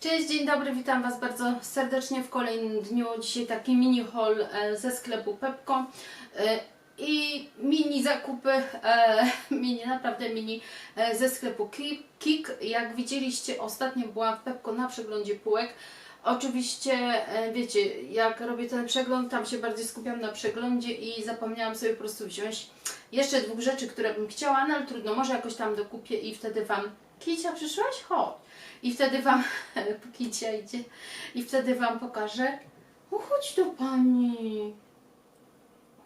Cześć, dzień dobry, witam Was bardzo serdecznie w kolejnym dniu. Dzisiaj taki mini haul e, ze sklepu Pepko e, i mini zakupy, e, mini, naprawdę mini ze sklepu Ki- Kik. Jak widzieliście, ostatnio byłam w Pepko na przeglądzie półek. Oczywiście, wiecie, jak robię ten przegląd, tam się bardziej skupiam na przeglądzie i zapomniałam sobie po prostu wziąć jeszcze dwóch rzeczy, które bym chciała, no ale trudno, może jakoś tam dokupię i wtedy Wam... Kicia, przyszłaś? Chodź. I wtedy Wam, Kicia idzie, i wtedy Wam pokażę. O, chodź do Pani.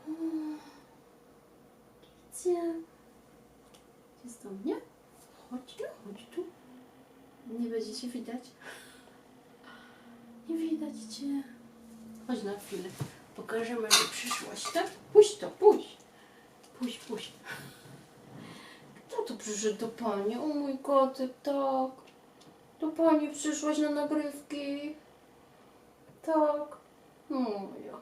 O, Kicia. Jest do mnie? Chodź tu, chodź tu. Nie będziecie widać? Nie widać Cię. Chodź na chwilę. Pokażemy, że przyszłaś, tak? Puść to, puść. Puść, puść. Kto tu przyszedł do Pani? O mój kotek, tak. Pani przyszłaś na nagrywki. Tak. Moja.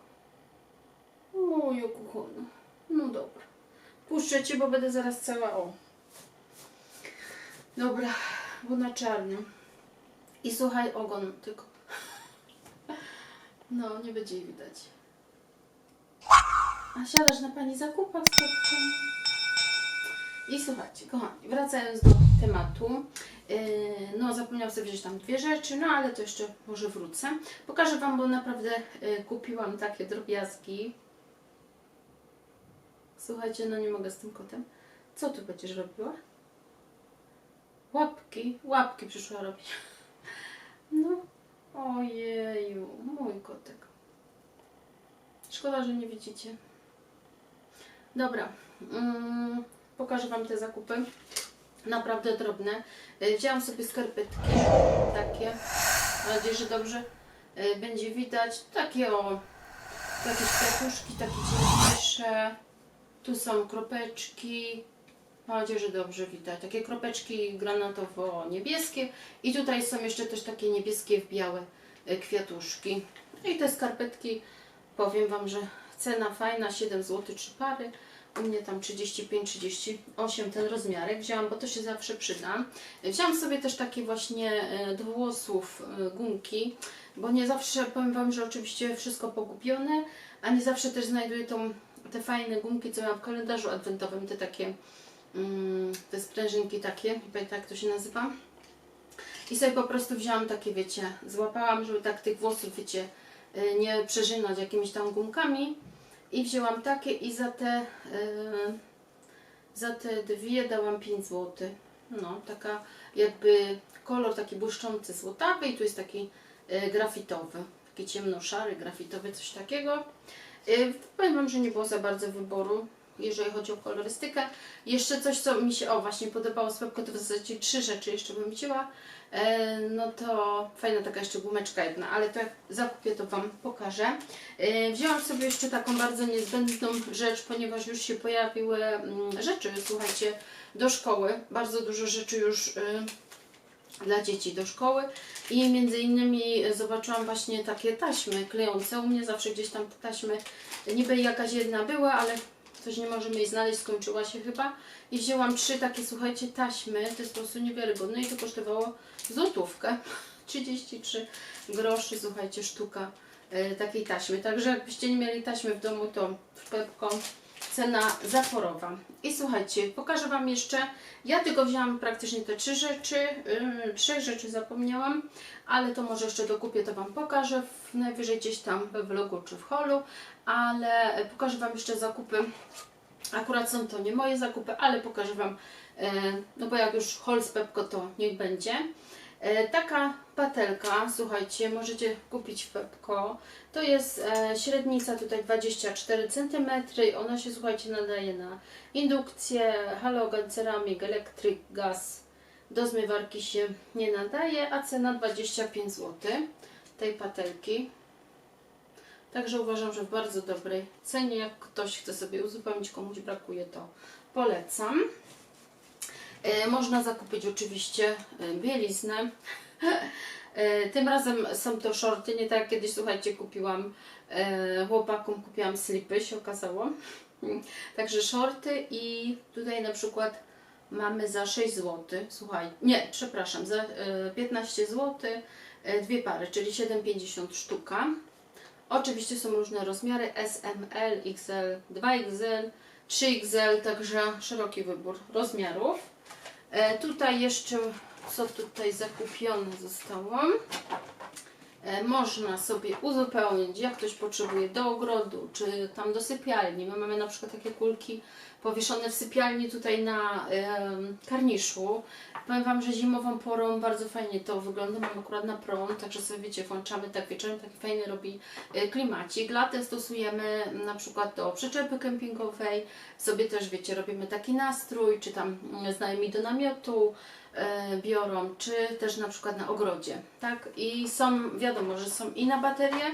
Moja kochana. No dobra. Puszczę Cię, bo będę zaraz cała o. Dobra, bo na czarnym. I słuchaj ogon tylko. No, nie będzie jej widać. A siadasz na Pani zakupach z? I słuchajcie, kochani, wracając do tematu, no zapomniałam sobie wziąć tam dwie rzeczy, no ale to jeszcze może wrócę. Pokażę Wam, bo naprawdę yy, kupiłam takie drobiazgi. Słuchajcie, no nie mogę z tym kotem. Co tu będziesz robiła? Łapki, łapki przyszła robić. No, ojeju, mój kotek. Szkoda, że nie widzicie. Dobra, mm, pokażę Wam te zakupy. Naprawdę drobne. Y, Wzięłam sobie skarpetki takie. Mam nadzieję, że dobrze y, będzie widać. Takie o, jakieś kwiatuszki, takie ciemniejsze. Tu są kropeczki. Mam nadzieję, że dobrze widać. Takie kropeczki granatowo-niebieskie. I tutaj są jeszcze też takie niebieskie w białe y, kwiatuszki. No I te skarpetki, powiem Wam, że cena fajna, 7 zł 3 pary. U mnie tam 35-38 ten rozmiarek wzięłam, bo to się zawsze przyda. Wzięłam sobie też takie właśnie e, do włosów e, gumki, bo nie zawsze, powiem Wam, że oczywiście wszystko pogubione, a nie zawsze też znajduję tą, te fajne gumki, co mam w kalendarzu adwentowym, te takie, mm, te sprężynki takie, nie pamiętam jak to się nazywa. I sobie po prostu wzięłam takie, wiecie, złapałam, żeby tak tych włosów, wiecie, e, nie przeżynać jakimiś tam gumkami. I wzięłam takie i za te, yy, za te dwie dałam 5 zł. No, taka jakby kolor taki błyszczący złotawy i tu jest taki yy, grafitowy. Taki ciemno-szary, grafitowy, coś takiego. Yy, powiem Wam, że nie było za bardzo wyboru, jeżeli chodzi o kolorystykę. Jeszcze coś, co mi się, o właśnie podobało z to w zasadzie trzy rzeczy jeszcze bym wzięła. E, no to fajna taka jeszcze gumeczka jedna, ale to jak zakupię to Wam pokażę. E, wzięłam sobie jeszcze taką bardzo niezbędną rzecz, ponieważ już się pojawiły mm, rzeczy, słuchajcie, do szkoły. Bardzo dużo rzeczy już y, dla dzieci do szkoły i między innymi zobaczyłam właśnie takie taśmy klejące. U mnie zawsze gdzieś tam te taśmy, niby jakaś jedna była, ale coś nie możemy jej znaleźć, skończyła się chyba. I wzięłam trzy takie, słuchajcie, taśmy. To jest po prostu niewiarygodne i to kosztowało złotówkę. 33 groszy, słuchajcie, sztuka e, takiej taśmy. Także jakbyście nie mieli taśmy w domu, to w Pepko cena zaporowa. I słuchajcie, pokażę Wam jeszcze, ja tylko wzięłam praktycznie te trzy rzeczy, yy, trzech rzeczy zapomniałam, ale to może jeszcze dokupię, to Wam pokażę, w, najwyżej gdzieś tam we vlogu czy w holu, ale pokażę Wam jeszcze zakupy, akurat są to nie moje zakupy, ale pokażę Wam, yy, no bo jak już hol z Pepko, to niech będzie. E, Taka patelka, słuchajcie, możecie kupić w Pepko. To jest e, średnica tutaj 24 cm. Ona się, słuchajcie, nadaje na indukcję, halogen, ceramik, elektryk, gaz. Do zmywarki się nie nadaje, a cena 25 zł tej patelki. Także uważam, że w bardzo dobrej cenie. Jak ktoś chce sobie uzupełnić, komuś brakuje, to polecam. E, Można zakupić oczywiście e, bieliznę. E, Tym razem są to shorty, nie tak jak kiedyś, słuchajcie, kupiłam chłopakom, kupiłam slipy, się okazało. Także shorty i tutaj na przykład mamy za 6 zł. Słuchaj, nie, przepraszam, za e, 15 zł dwie pary, czyli 7,50 sztuka. Oczywiście są różne rozmiary S, M, L, XL, 2XL, 3XL, także szeroki wybór rozmiarów. E, tutaj jeszcze, co tutaj zakupione zostało. E, można sobie uzupełnić, jak ktoś potrzebuje do ogrodu, czy tam do sypialni. My mamy na przykład takie kulki powieszone w sypialni tutaj na karniszu. Powiem Wam, że zimową porą bardzo fajnie to wygląda. Mam akurat na prąd, także sobie wiecie, włączamy tak wieczorem, taki fajny robi e, klimacik. Latem stosujemy na przykład do przyczepy kempingowej. Sobie też wiecie, robimy taki nastrój, czy tam mm, znajomi do namiotu e, biorą, czy też na przykład na ogrodzie, tak? I są, wiadomo, że są i na baterie,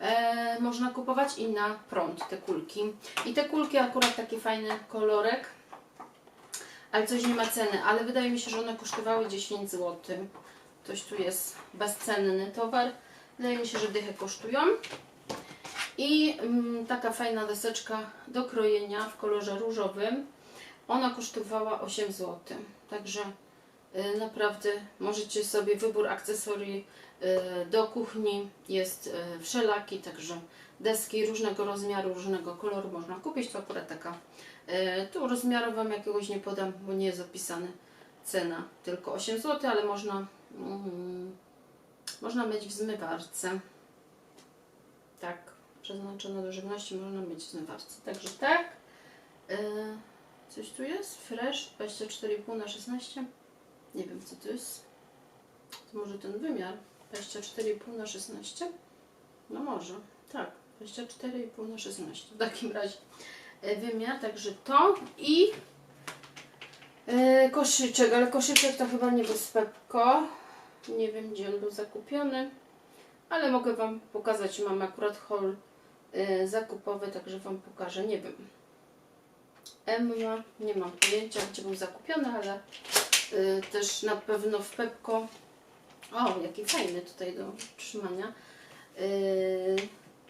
e, można kupować i na prąd te kulki. I te kulki akurat taki fajny kolorek, ale coś nie ma ceny, ale wydaje mi się, że one kosztowały 10 zł. Coś tu jest bezcenny towar. Wydaje mi się, że dychę kosztują. I mm, taka fajna deseczka do krojenia w kolorze różowym. Ona kosztowała 8 zł. Także y, naprawdę możecie sobie wybór akcesorii y, do kuchni jest y, wszelaki, także deski różnego rozmiaru, różnego koloru można kupić. To akurat taka. Y, Tu rozmiaru Wam jakiegoś nie podam, bo nie jest opisana cena. Tylko 8 zł, ale można, mm, można mieć w zmywarce. Tak, przeznaczone do żywności można mieć w zmywarce. Także tak. Y, Coś tu jest? Fresh 24,5 na 16. Nie wiem co to jest. To może ten wymiar 24,5 na 16? No może, tak. 24,5 na 16. W takim razie e, wymiar, także to i e, koszyczek, ale koszyczek to chyba nie był Pepko. Nie wiem gdzie on był zakupiony, ale mogę Wam pokazać. Mam akurat haul e, zakupowy, także Wam pokażę. Nie wiem. Emma, nie mam pojęcia gdzie był zakupiony, ale też na pewno w Pepko. O, jaki fajny tutaj do trzymania.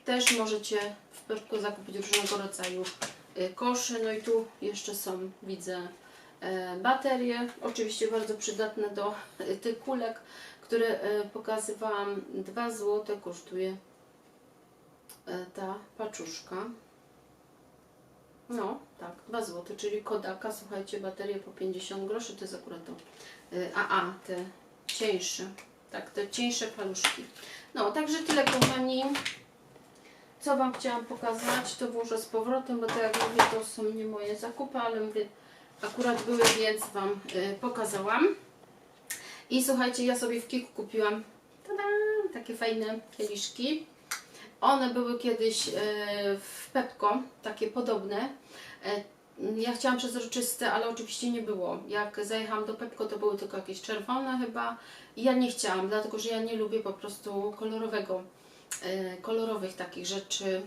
Też możecie w Pepko zakupić różnego rodzaju koszy. No i tu jeszcze są, widzę, e, baterie. Oczywiście bardzo przydatne do y, tych kulek, które e, pokazywałam. 2 zł kosztuje e, ta paczuszka. No, tak, 2 zł, czyli Kodaka, słuchajcie, baterie po 50 groszy, to jest akurat to y, AA, te cieńsze, tak, te cieńsze paluszki. No, także tyle kochani. Co Wam chciałam pokazać, to włożę z powrotem, bo tak jak mówię, to są nie moje zakupy, ale mówię, akurat były, więc Wam y, pokazałam. I słuchajcie, ja sobie w Kiku kupiłam takie fajne kieliszki. One były kiedyś e, w Pepko, takie podobne. E, Ja chciałam przezroczyste, ale oczywiście nie było. Jak zajechałam do Pepko, to były tylko jakieś czerwone chyba. I ja nie chciałam, dlatego że ja nie lubię po prostu kolorowego, kolorowych takich rzeczy.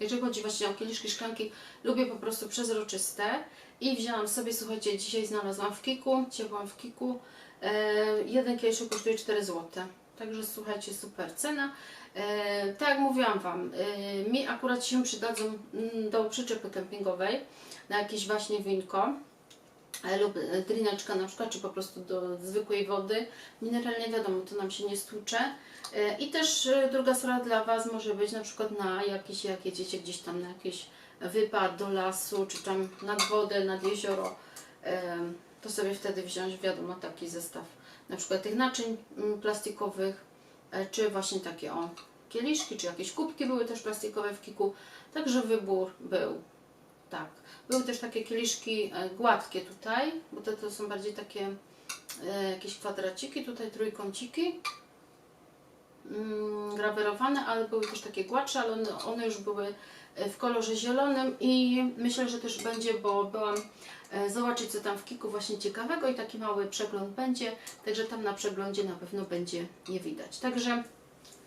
Jeżeli chodzi właśnie o kieliszki, szklanki, lubię po prostu przezroczyste. I wzięłam sobie, słuchajcie, dzisiaj znalazłam w Kiku, ciepłam w Kiku. E, jeden kieliszek kosztuje 4 zł. Także słuchajcie, super cena. E, tak jak mówiłam Wam, e, mi akurat się przydadzą mm, do przyczepy kempingowej na jakieś właśnie winko e, lub e, drineczka na przykład, czy po prostu do zwykłej wody. Mineralnie wiadomo, to nam się nie stłucze. E, I też e, druga strona dla Was może być na przykład na jakieś, jak jedziecie gdzieś tam na jakiś wypad do lasu, czy tam nad wodę, nad jezioro, to sobie wtedy wziąć, wiadomo, taki zestaw na przykład tych naczyń mm, plastikowych, czy właśnie takie o kieliszki, czy jakieś kubki były też plastikowe w kiku. Także wybór był. Tak. Były też takie kieliszki e, gładkie tutaj, bo te to są bardziej takie e, jakieś kwadraciki, tutaj trójkąciki mm, grawerowane, ale były też takie gładsze, ale one, one już były e, w kolorze zielonym i myślę, że też będzie, bo byłam zobaczyć co tam w Kiku właśnie ciekawego i taki mały przegląd będzie, także tam na przeglądzie na pewno będzie nie widać. Także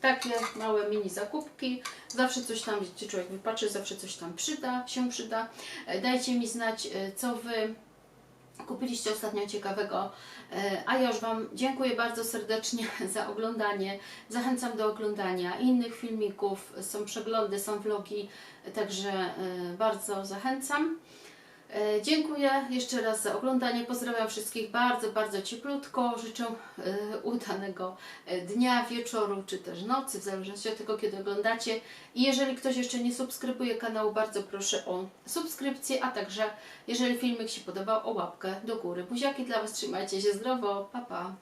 takie małe mini zakupki, zawsze coś tam, wiecie, człowiek wypatrzy, zawsze coś tam przyda, się przyda. E, Dajcie mi znać, e, co Wy kupiliście ostatnio ciekawego. E, A ja już Wam dziękuję bardzo serdecznie za oglądanie. Zachęcam do oglądania innych filmików. Są przeglądy, są vlogi, także bardzo zachęcam. E, Dziękuję jeszcze raz za oglądanie. Pozdrawiam wszystkich bardzo, bardzo cieplutko. Życzę e, udanego e, dnia, wieczoru czy też nocy, w zależności od tego, kiedy oglądacie. I jeżeli ktoś jeszcze nie subskrybuje kanału, bardzo proszę o subskrypcję, a także jeżeli filmik się podobał, o łapkę do góry. Buziaki dla Was, trzymajcie się zdrowo. Pa, pa.